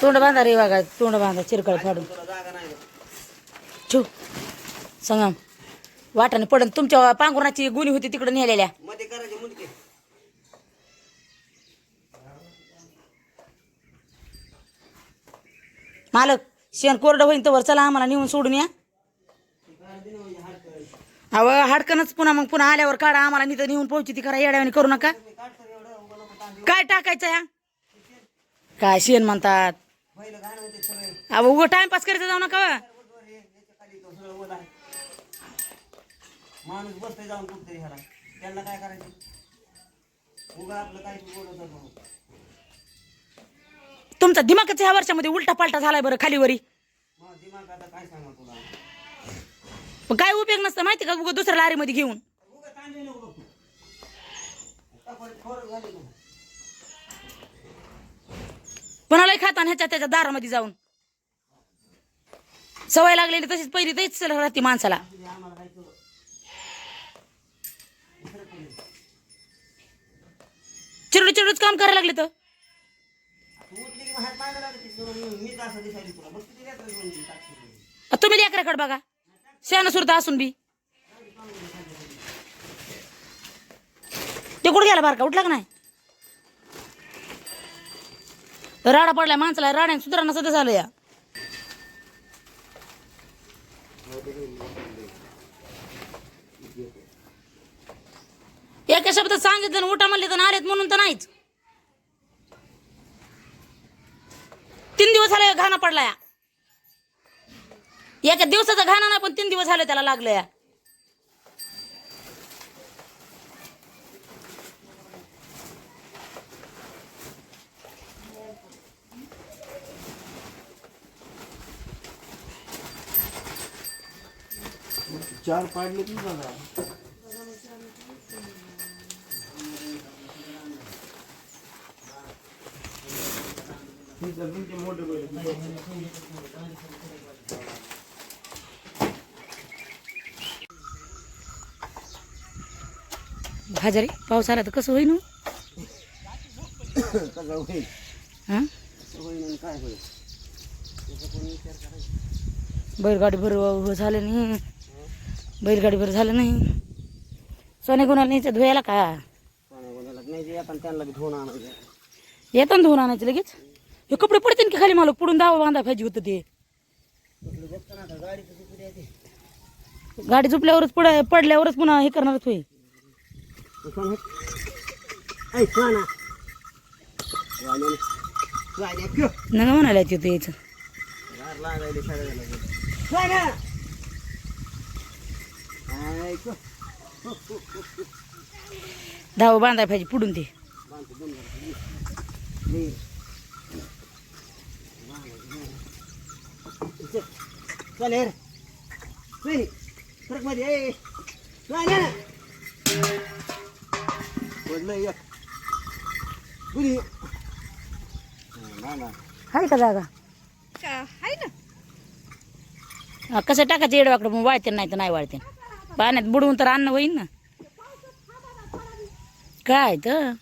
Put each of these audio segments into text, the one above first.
तोंड बांधा रे वागा तोंड बांधा चिरकळ फाडून. तुला सांगा वाटाने पडन तुमच्या पांघुराची गुणी होती तिकडे नेलेल्या. मालक शेण कोरडं होईन तर चला आम्हाला नेऊन सोडून या. अव हाडकनच पुन्हा मग पुन्हा आल्यावर काढा आम्हाला निथं नेऊन पोहोचती करा येड्यावानी करू नका. काय टाकायचं या? काय शेण म्हणतात. अहो उगं टाइमपास करायचं जाऊ नका माणूस बसतोय जाऊन कुठतरी ह्याला. त्यांना काय करायचं? उगा आपलं काय बोलत होतो तुमचा दिमागच ह्या वर्षामध्ये उलटा पालटा झालाय बरं खालीवरी. मग दिमाग आता काय सांगा तुला? पण काय उपयोग नसतं माहिती का उगं दुसऱ्या लारीमध्ये घेऊन? उगा तांदूळ नको झाली तू कोणालाही खाता ह्याच्या त्याच्या दारामध्ये जाऊन. सवय लागलेली तशीच पहिली तेच राहते माणसाला. चिरडू चिरडूच काम करायला लागले तर. तुम्ही उठली रेकॉर्ड तुम्ही लेकराकडे बघा. शहाणा सुरता असून बी. ते कुठं गेला बारका? उठला का नाही? राडा पडलाय माणसाला राड्याने सुधारणा सध्या झालं या एका शब्दात सांगितलं उठा म्हणले तर आलेत म्हणून तर नाहीच. तीन दिवस झाले घाणा पडलाय. एका दिवसाचा घाणा नाही पण तीन दिवस झाले त्याला लागलं या चार पाडले तू बघा हजारे पाऊस आला तर कसं होईन हो? कसं होईल? हा? काय होईल? बैलगाडी भर झालं नाही बैलगाडी भर झालं नाही. सोने गुणाला न्यायचं धुयाला का? नाही आपण त्यांना धुवून आणायचं. येतं ना धुवून आणायचं लगेच? हे कपडे पडतील की खाली मला पुढून दावा बांधा पाहिजे होतं ते. गाडी झोपल्यावरच पड पडल्यावरच पुन्हा हे वाण्या क्यो नका म्हणायला तिथं यायचं गार लागायले सगळ्याला सोना ऐक धावा बांधाय पाहिजे पुढून ते ना. ना आहे का जागा हा, कसं टाकायचं येडवाकडं मग वाळते नाही तर नाही वाळते. पाण्यात बुडवून तर अन्न होईन ना. काय तर?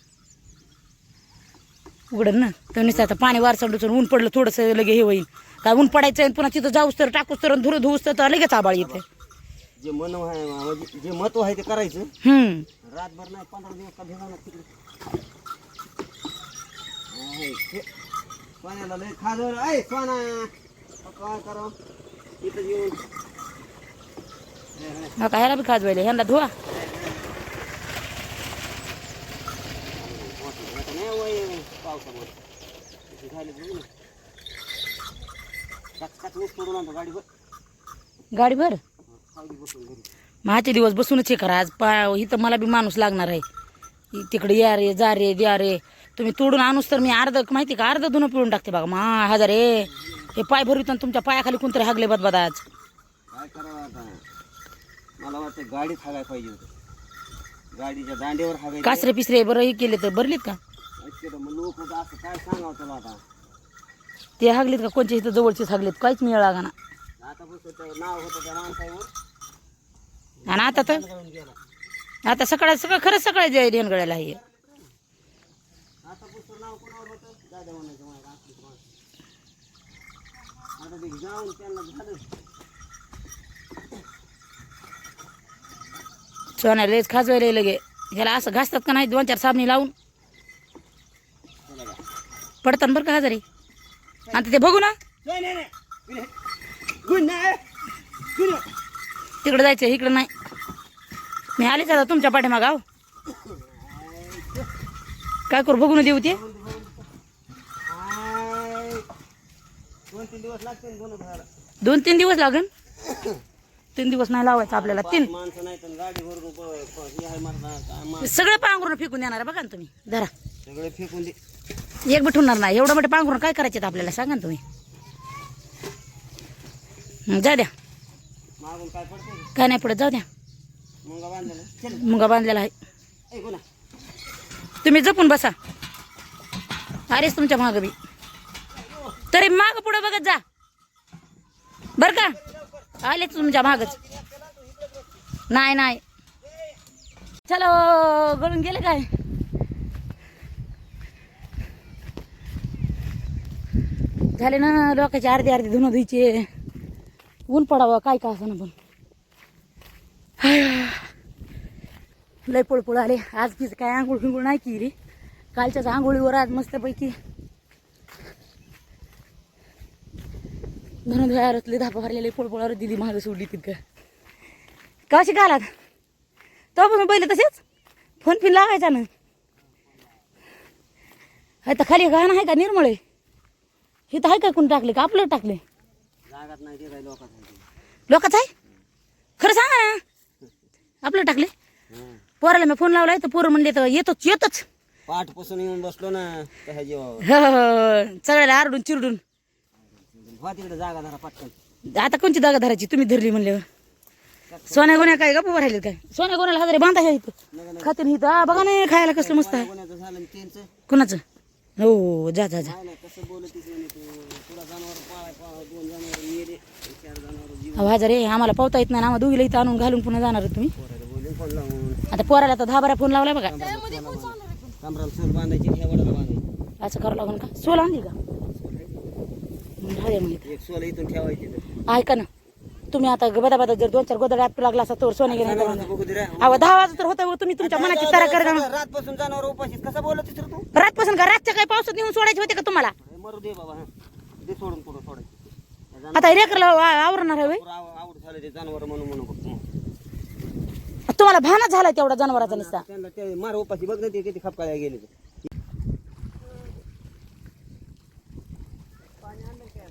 उघडन ना. तर आता पाणी वारसंडून ऊन पडलं थोडंसं लगे हे होईल काय ऊन पडायचं आणि पुन्हा तिथं जाऊस तर टाकूस तर धुरं धुवूस तर लगेच आबाळ येते. जे मन आहे म्हणजे जे महत्त्व आहे ते करायचं. हम्म. रातभर नाही पंधरा दिवस का तिकडे. सोन्याला लय खाजर. आहे सोना. काय करा इथं येऊन. हा काय ह्याला बी खाजवायला ह्यांना धुवा. गाडी भर माझे दिवस बसूनच हे करा आज पा इथं मला बी माणूस लागणार आहे. तिकडे या रे जा रे द्या रे. तुम्ही तोडून आणूस तर मी अर्ध माहिती का अर्ध धुणं पिळून टाकते बघा. मा हजार हे पाय भरवित तुमच्या पायाखाली कोणतरी हागले बदबाद आज काय मला वाटतं गाडीत हागाय पाहिजे होतं. गाडीच्या दांडीवर हागाय कासरे पिसरे बरं हे केले तर भरलीत का? मग लोक असं काय सांगावं तुला आता? ते हागलीत का? कोणच्या इथं जवळचेच हागलीत? काहीच मिळ लागा ना? आता बस नाव होतं त्या माणसावर. आणि आता तर? गेला आता सकाळ सकाळ खरंच सकाळी जाईल रेनगड्याला हे. आता पुस्तक नाव कोणावर होतं? दादा म्हणायचं मला आपली जाऊन त्यांना झालं. सोन्या लयच खाजवायला लगे. ह्याला असं घासतात का नाही? दोन चार साबणी लावून. पडतात बरं का हजारी आता ते बघू ना. तिकडे जायचं इकडं नाही. मी आलेच आता तुमच्या पाठीमागं आहो. काय करू बघू ना देऊ ते. आय. दोन तीन दिवस लागतील दोन भरायला दोन तीन दिवस लागेल तीन दिवस नाही लावायचं आपल्याला. तीन. माणसं नाही तर गाडीवरून प- प- हे आहे मारणार काय मार सगळे पांघरून फेकून देणार आहे बघा ना तुम्ही. धरा. सगळे फेकून दे. एक बिठवणार नाही. एवढं मोठे पांघरून काय करायचे आपल्याला? सांगा ना तुम्ही. हं, जाऊ द्या. मागून काय पडते काय नाही पडत जाऊ द्या. मुंगा बांधलेला. चल. मुगा बांधलेला आहे. तुम्ही जपून बसा. अरेच तुमच्या मागं बी. तरी माग पुढे बघत जा. बर का? आलेच तुमच्या मागच. नाही नाही. चलो गळून गेले काय? झाले ना लोकांचे अर्धी अर्धी धुणं धुयचे. ऊन पडावं काय का असं ना पण. लय पळपळ आले. आज तिचं काय आंघोळ फिंगोळ नाही केली. कालच्याच आंघोळीवर आज मस्तपैकी धनु धुयारतले धापा भरलेले पळपळावर दिली मागं सोडली तितकं कशी घालात तो पण पहिले तसेच? फोन पिन लावायचा ना? आता खाली घाण आहे का निर्मळ? आहे इथं आहे का कोण टाकले? का आपलं टाकले? जागात नाही ते काय लोकात आहे? खरं सांगा ना. आपलं टाकले? हं. पोराला मी फोन लावलाय तर पोरं म्हणले तर येतोच येतोच. पाठपासून येऊन बसलो ना जेव्हा हो हो. सगळ्याला आरडून चिरडून. व्हा तिकडे जागा धरा पटकन. आता कोणची दागा धरायची? तुम्ही धरली म्हणल्यावर. सोन्या गोण्या काय गप्पा राहिले काय? सोन्या गोण्याला हजारे बांधा ह्या इथं. खाते नाही. इथं. आ, बघा नाही खायला कसलं मस्त आहे. कोणाचं झालं आणि त्यांचं. कुणाचं? हो जा जा जा. काय नाही कसं बोलतीस म्हणे तू. तुला जनावर पाळाय पाळाय दोन जनावर मेले. चार जनावर जीव अहो हजारे आम्हाला पावता येत नाही ना. आम्हाला दोघीला इथं आणून घालून पुन्हा जाणार तुम्ही. पोराला बोलून फोन लावून. आता पोराला तर दहा बारा फोन लावलाय बघा. कमराला सूल बांधायची ह्या वडाला बांधायची. असं करावं लागून का? सोल आणली का? इथून ठेवायची तर. ऐका ना तुम्ही आता बदा बदा जर दोन चार गोदड ऍप लागला असता तर सोने घेणे जनावरांचं बघू दे रे. अहो दहा वाजता तर होतं तुम्ही तुमच्या मनाची तरा कर रातपासून जनावर उपाशीत कसं बोलत तू रातपासून का रातच्या काय पावसात नेऊन सोडायचे होते का तुम्हाला मरू दे बाबा हं. दे सोडून पुढं सोडायची आता रेकरला आवरणार आहे? आवड झालं ते जनावर म्हणून म्हणून. तुम्हाला भानच झालाय तेवढा जनावराचा निस्ता मार उपाशी बघ ना ते किती खपकाळ्या गेले ते. त्या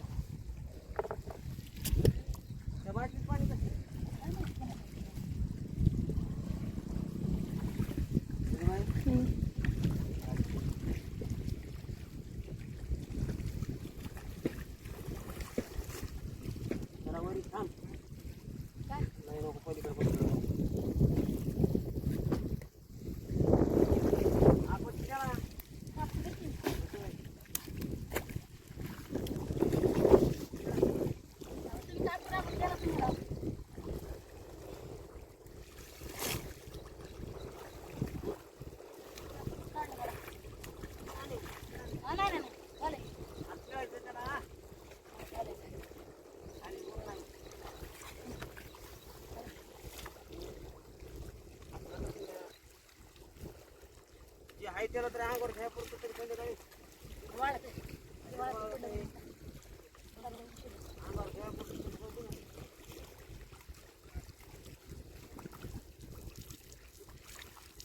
जे आहे त्याला तर अंगावर घ्या पुरतं तरी संध्याकाळी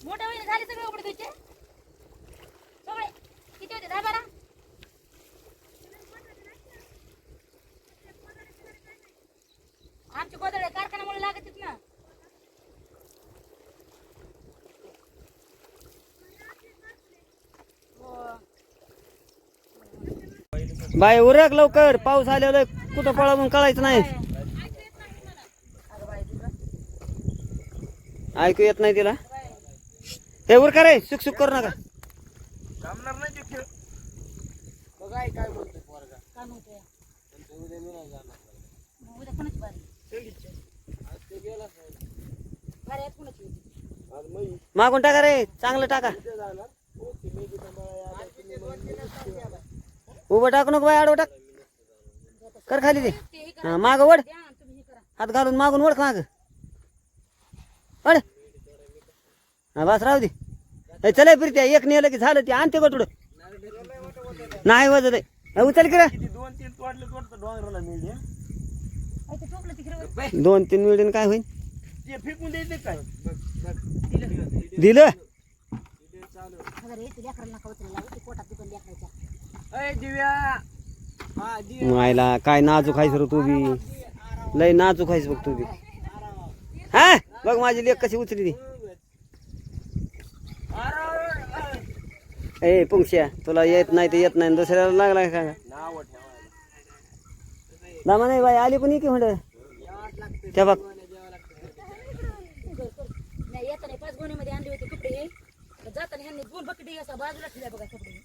मोठ्या वहिनी झाले सगळे उघडे तुझे सगळे किती होते दहा बारा आमचे गोदडे कारखान्यामुळे लागत आहेत ना बाय उरक लवकर. पाऊस आल्यावर कुठं पळावून कळायचं नाही. ऐकू येत नाही तिला. हे उर रे? सुख सुख करू नका. काय म्हणतोय मग उद्या कोणाची बारी बारी आज कोणाची होती? मागून टाका रे. चांगलं टाका. उभं टाक नको बाय आडवं टाक. कर खाली ते. हा माग वड हात घालून मागून वड माग. अड हा बस राहू दे. चला फिरते एक नेलं की झालं ते आणते गटुड. नाही वजत आहे. उचल की दोन तीन तोडले तोडतं डोंगराला दोन तीन मिळून काय होईल काय दिलं अय दिव्या हा दिव्या मायला काय नाजूक आहेस रे तू बी? लय नाजूक आहेस बघ तू बी. हा? बघ माझी लेख कशी उचली ती ए पुंगश्या तुला येत नाही ते येत नाही. दुसऱ्याला लागला का दामा नाही बाई आली कोणी की म्हणत त्या बघ. नाही येताना पाच गोण्यामध्ये आणले होते कपडे. जाताना ह्यांनी दोन बकडी असा बाजूला ठेवल्या बघा कपडे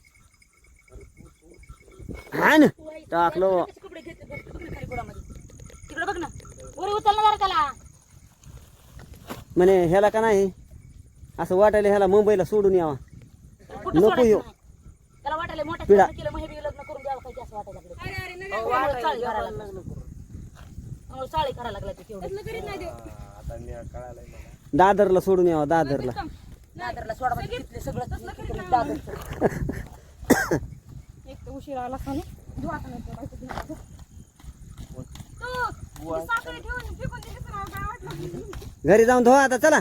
हा ना. टाकलो कपडे बघ बघ ना खाली गोडामध्ये तिकडे बघ ना. वर उचल ना जरा त्याला. म्हणे ह्याला का नाही? असं वाटायला ह्याला मुंबईला सोडून यावा. कुठं नको सोडायचं येऊ. नाही. त्याला वाटायला मोठ्या पिढा. लग्न केलं मग हे बी लग्न करून द्यावं काही असं वाटायला लागलं. त्यामुळे चाळी करायला लागलं. त्यामुळे चाळी करायला लागला ते तेवढं आता मी कळायला मला दादरला सोडून यावा दादरला. दादरला सोडा म्हणजे तिथले सगळं दादरचं. उशीर आला खाली. नाही तो. तू, साखळी ठेवून फेकून दिलीस ना, काय वाटलं? घरी जाऊन धुवा आता चला.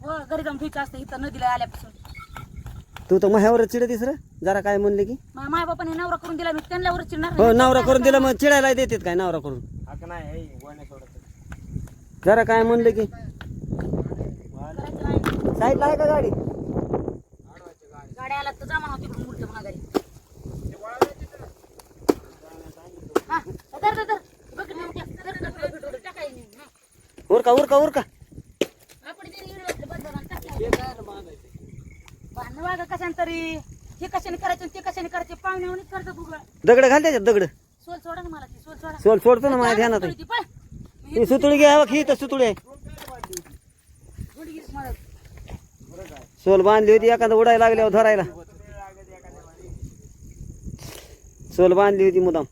हो घरी जाऊन धुयचं असतं इथं नदीला आल्यापासून. तू तर माझ्यावर चिडतीस रे. जरा काय म्हणले की. माझ्या माय बापाने नवरा करून दिला मी त्यांच्यावर चिडणार हो नवरा करून दिला मग चिडायला देतात काय नवरा करून? हाक नाही हे गोण्या सोडत जरा काय म्हणलं की. करायचं नाही. साईडला आहे का गाडी? गाड्या आला तर जमा होती तिकडून उलट माघारी हा, धर, धर, धर. बघ ना, त्या- धर, धर, धर, धर, धर, टाकाय नाही. हा. उरका उरका उरका. आपण जरी इकडे वाटलं बंद झालं, वागा कशाने तरी हे कशाने करायचे आणि ते कशाने करायचे पाहुण्यावरच करतात उगा दगड घाल त्याच्यात दगड. सोल सोडा ना मला ती सोल सोडा सोल सोडतो ना माझ्या ध्यानात. आहे. ती सुतळी घ्या बघ ही तर सुतळी आहे. सोल बांधली होती एखादा उडायला लागल्यावर धरायला. सोल बांधली होती मुदाम.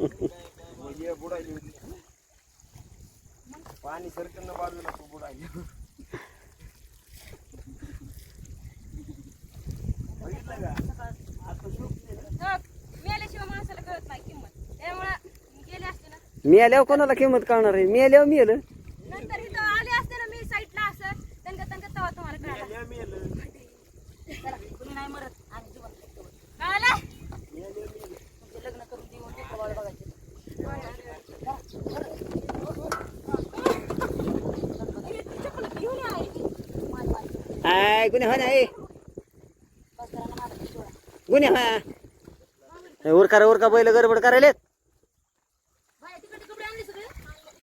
होती पाणी सरकन बाजूला तू बुडायली बघितलं का? आता सुकते ना? मेल्याशिवाय माणसाला कळत नाही किंमत. त्यामुळं गेले असते ना. मी आल्यावर कोणाला किंमत कळणार आहे? मी आल्यावर मी आलं नंतर इथं आले असते ना मी साईडला असं तेव्हा तुम्हाला कळालं. या मेलं. चला, कुणी नाही मरत आणि जीवन जगतो. कळालं तुमचे लग्न करून देऊन ते प्रवाळ बघायचे काय गुन्हे हा नाही गुन्हे हा. उरका उरका बैल गडबड करायलेत?